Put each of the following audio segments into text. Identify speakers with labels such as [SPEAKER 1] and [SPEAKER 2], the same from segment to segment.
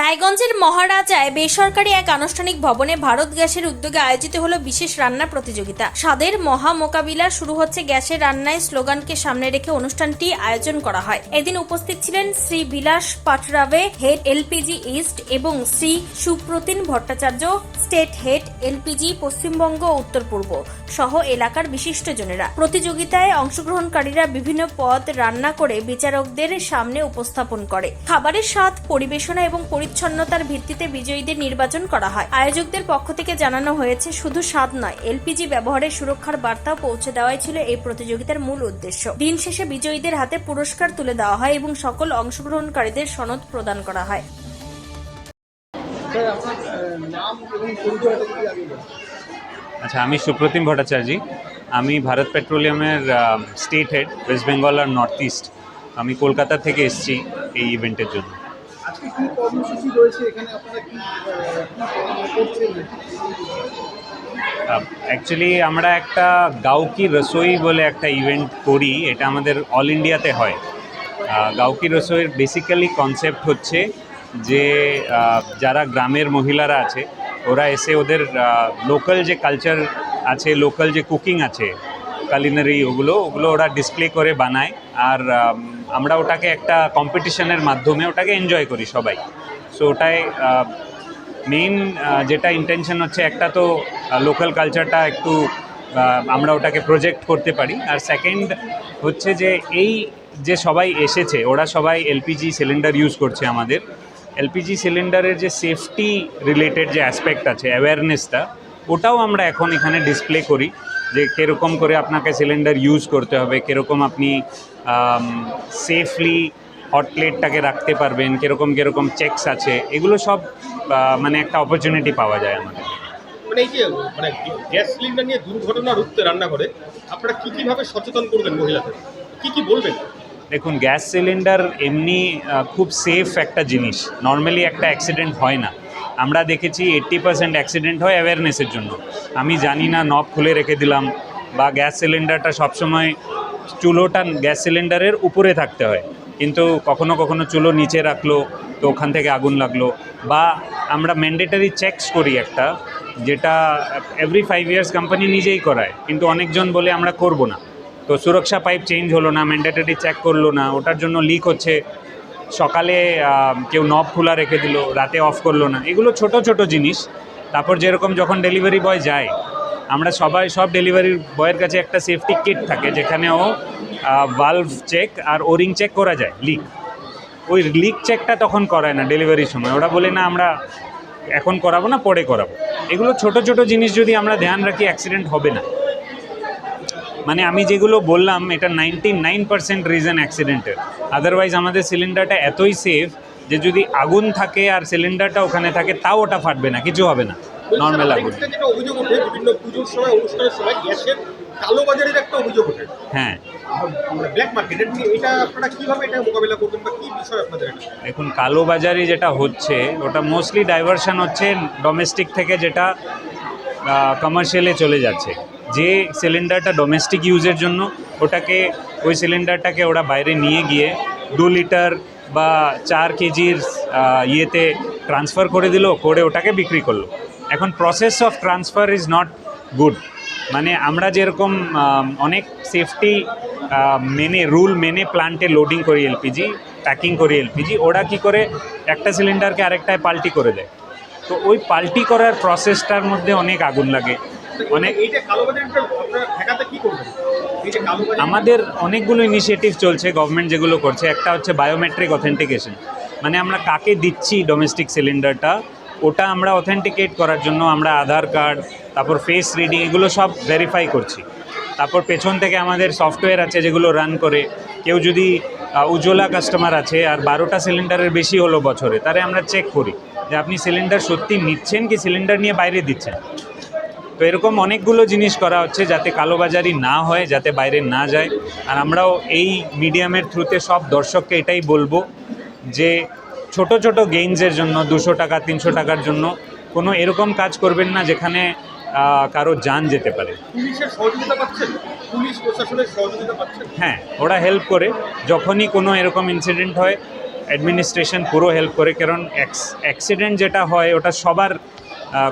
[SPEAKER 1] রায়গঞ্জের মহারাজায় বেসরকারি এক আনুষ্ঠানিক ভবনে ভারত গ্যাসের উদ্যোগে আয়োজিত হলো বিশেষ রান্না প্রতিযোগিতা। স্বাদের মহা মোকাবিলা শুরু হচ্ছে গ্যাসের রান্নায় স্লোগানকে সামনে রেখে অনুষ্ঠানটি আয়োজন করা হয়। এদিন উপস্থিত ছিলেন শ্রী বিলাস পাটরাবে, হেড এলপিজি ইস্ট এবং Shri Supratim Bhattacharya, state head LPG Paschimbanga উত্তর পূর্ব সহ এলাকার বিশিষ্টজনেরা। প্রতিযোগিতায় অংশগ্রহণকারীরা বিভিন্ন পদ রান্না করে বিচারকদের সামনে উপস্থাপন করে। খাবারের স্বাদ, পরিবেশনা এবং পরিচ্ছন্নতার ভিত্তিতে বিজয়ীদের নির্বাচন করা হয়। আয়োজকদের পক্ষ থেকে জানানো হয়েছে শুধু স্বাদ নয় এলপিজি ব্যবহারের সুরক্ষার বার্তা পৌঁছে দেওয়াই ছিল এই প্রতিযোগিতার মূল উদ্দেশ্য। দিন শেষে বিজয়ীদের হাতে পুরস্কার তুলে দেওয়া হয় এবং সকল অংশগ্রহণকারীদের সনদ প্রদান করা হয়।
[SPEAKER 2] আচ্ছা আমি সুপ্রতিম ভট্টাচার্য। আমি ভারত পেট্রোলিয়ামের স্টেট হেড ওয়েস্ট বেঙ্গল আর নর্থ ইস্ট। আমি কলকাতা থেকে এসেছি এই ইভেন্টের জন্য।
[SPEAKER 3] আজকে কি কর্মসূচি রয়েছে? এখানে আপনারা কি করছেন?
[SPEAKER 2] অ্যাকচুয়ালি আমরা একটা গাউকি রসোই বলে একটা ইভেন্ট করি, এটা আমাদের অল ইন্ডিয়াতে হয়। গাউকি রসোইয়ের বেসিক্যালি কনসেপ্ট হচ্ছে যে যারা গ্রামের মহিলারা আছে, ওরা এসে ওদের লোকাল যে কালচার আছে লোকাল যে কুকিং আছে কালিনারি ওগুলো ওগুলো ওরা ডিসপ্লে করে বানায়। আর আমরা ওটাকে একটা কম্পিটিশনের মাধ্যমে ওটাকে এনজয় করি সবাই। সো ওটায় মেইন যেটা ইন্টেনশন হচ্ছে একটা তো লোকাল কালচারটা একটু আমরা ওটাকে প্রজেক্ট করতে পারি। আর সেকেন্ড হচ্ছে যে, এই যে সবাই এসেছে, ওরা সবাই এলপিজি সিলিন্ডার ইউজ করছে আমাদের। এলপিজি সিলিন্ডারের যে সেফটি রিলেটেড যে অ্যাসপেক্ট আছে অ্যাওয়ারনেসটা ওটাও আমরা এখন এখানে ডিসপ্লে করি। যে কীরকম করে আপনাকে সিলিন্ডার ইউজ করতে হবে কীরকম আপনি সেফলি হট প্লেটটাকে রাখতে পারবেন কীরকম কীরকম চেকস আছে এগুলো সব মানে একটা অপরচুনিটি পাওয়া যায় আমাদের।
[SPEAKER 4] মানে এই যে মানে গ্যাস সিলিন্ডার নিয়ে দুর্ঘটনা রুখতে রান্না করে আপনারা কি কীভাবে সচেতন করবেন মহিলাদের? কি কি বলবেন?
[SPEAKER 2] দেখুন গ্যাস সিলিন্ডার এমনি খুব সেফ একটা জিনিস। নর্মালি একটা অ্যাক্সিডেন্ট হয় না। আমরা দেখেছি এইট্টি পার্সেন্ট অ্যাক্সিডেন্ট হয় অ্যাওয়ারনেসের জন্য। আমি জানি না নব খুলে রেখে দিলাম বা গ্যাস সিলিন্ডারটা সবসময় চুলোটা গ্যাস সিলিন্ডারের উপরে থাকতে হয়। কিন্তু কখনো কখনো চুলো নিচে রাখল, তো ওখান থেকে আগুন লাগল বা আমরা ম্যান্ডেটারি চেকস করি একটা, যেটা এভরি ফাইভ ইয়ার্স কোম্পানি নিজেই করায়। কিন্তু অনেকজন বলে আমরা করব না। তো সুরক্ষা পাইপ চেঞ্জ হলো না ম্যান্ডেটরি চেক করল না, ওটার জন্য লিক হচ্ছে সকালে কেউ নব খোলা রেখে দিল, রাতে অফ করল না। এগুলো ছোট ছোট জিনিস। তারপর যেরকম যখন ডেলিভারি বয় যায়, আমরা সবাই, সব ডেলিভারি বয়ের কাছে একটা সেফটি কিট থাকে, যেখানে ও ভালভ চেক আর ওরিং চেক করা যায় লিক ওই লিক চেকটা তখন করায় না ডেলিভারির সময়। ওরা বলে, না, আমরা এখন করাবো না, পরে করাবো। এগুলো ছোট ছোট জিনিস যদি আমরা ধ্যান রাখি অ্যাক্সিডেন্ট হবে না। মানে আমি যেগুলো বললাম এটা নাইনটি নাইন পার্সেন্ট রিজন অ্যাক্সিডেন্টের আদারওয়াইজ আমাদের সিলিন্ডারটা এতই সেফ যে যদি আগুন থাকে আর সিলিন্ডারটা ওখানে থাকে তাও ওটা ফাটবে না কিছু হবে না। নর্মাল আগুন।
[SPEAKER 4] বলছিলাম, যেটা অভিযোগ ওঠে বিভিন্ন পুজোর সময় অনুষ্ঠানের সময় গ্যাসের কালোবাজারের একটা অভিযোগ ওঠে
[SPEAKER 2] হ্যাঁ।
[SPEAKER 4] মানে ব্ল্যাক মার্কেট এটা আপনারা কীভাবে এটা মোকাবিলা করবেন বা কি বিষয় আপনাদের এটা?
[SPEAKER 2] দেখুন কালোবাজারি যেটা হচ্ছে ওটা মোস্টলি ডাইভারশন হচ্ছে ডোমেস্টিক থেকে যেটা কমার্শিয়ালে চলে যাচ্ছে। যে সিলিন্ডারটা ডোমেস্টিক ইউজের জন্য, ওটাকে, ওই সিলিন্ডারটাকে ওরা বাইরে নিয়ে গিয়ে দু লিটার বা চার কেজির ইয়েতে ট্রান্সফার করে দিল, করে ওটাকে বিক্রি করল। এখন process of transfer is not good মানে আমরা যেরকম অনেক সেফটি মেনে রুল মেনে প্লান্টে লোডিং করি এলপিজি প্যাকিং করি এলপিজি ওরা কি করে, একটা সিলিন্ডারকে আরেকটায় পাল্টি করে দেয়। তো ওই পাল্টি করার প্রসেসটার মধ্যে অনেক আগুন লাগে। অনেক
[SPEAKER 4] কালোবাজারি
[SPEAKER 2] আমাদের অনেকগুলো ইনিশিয়েটিভ চলছে গভর্নমেন্ট যেগুলো করছে। একটা হচ্ছে বায়োমেট্রিক অথেন্টিকেশন মানে আমরা কাকে দিচ্ছি ডোমেস্টিক সিলিন্ডারটা ওটা আমরা অথেন্টিকেট করার জন্য আমরা আধার কার্ড তারপর ফেস রিডিং এগুলো সব ভেরিফাই করছি। তারপর পেছন থেকে আমাদের সফটওয়্যার আছে যেগুলো রান করে। কেউ যদি উজ্জ্বলা কাস্টমার আছে আর বারোটা সিলিন্ডারের বেশি হলো বছরে তারে আমরা চেক করি যে আপনি সিলিন্ডার সত্যি নিচ্ছেন কি সিলিন্ডার নিয়ে বাইরে দিচ্ছেন? তো এরকম অনেকগুলো জিনিস করা হচ্ছে যাতে কালোবাজারি না হয় যাতে বাইরে না যায়। আর আমরাও এই মিডিয়ামের থ্রুতে সব দর্শককে এটাই বলব যে ছোট ছোট গেইনসের জন্য দুশো টাকা তিনশো টাকার জন্য কোনো এরকম কাজ করবেন না যেখানে কারও যান যেতে পারে। হ্যাঁ ওরা হেল্প করে। যখনই কোনো এরকম ইনসিডেন্ট হয় অ্যাডমিনিস্ট্রেশন পুরো হেল্প করে। কারণ অ্যাক্সিডেন্ট যেটা হয় ওটা সবার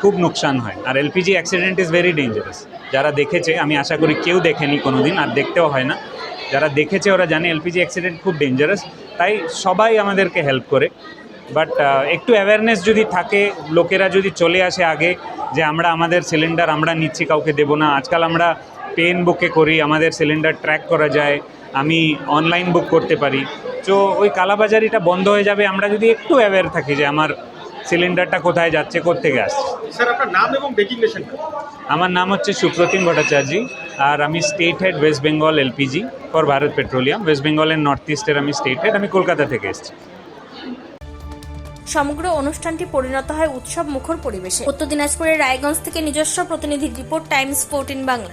[SPEAKER 2] খুব নোকসান হয়। আর LPG accident is very dangerous যারা দেখেছে, আমি আশা করি কেউ দেখেনি কোনো দিন আর দেখতেও হয় না। যারা দেখেছে, ওরা জানে এলপিজি অ্যাক্সিডেন্ট খুব ডেঞ্জারাস তাই সবাই আমাদেরকে হেল্প করে। বাট একটু অ্যাওয়ারনেস যদি থাকে, লোকেরা যদি চলে আসে আগে, যে আমরা আমাদের সিলিন্ডার আমরা নিচ্ছি, কাউকে দেবো না। আজকাল আমরা পেন বুকে করি, আমাদের সিলিন্ডার ট্র্যাক করা যায়। আমি অনলাইন বুক করতে পারি। তো ওই কালাবাজারিটা বন্ধ হয়ে যাবে। আমরা যদি একটু অ্যাওয়্যার থাকি যে আমার সিলিন্ডারটা কোথায় যাচ্ছে কোত্থেকে আসছে?
[SPEAKER 4] স্যার আপনার নাম এবং ডেজিগনেশনটা
[SPEAKER 2] আমার নাম হচ্ছে সুপ্রতিম ভট্টাচার্য আর আমি state head west Bengal LPG for Bharat petroleum west বেঙ্গলের নর্থ ইস্টের আমি স্টেট হেড আমি কলকাতা থেকে এসেছি।
[SPEAKER 1] সমগ্র অনুষ্ঠানটি পরিণত হয় উৎসব মুখর পরিবেশে। উত্তর দিনাজপুরের রায়গঞ্জ থেকে নিজস্ব প্রতিনিধির রিপোর্ট টাইমস ফোরটিন বাংলা।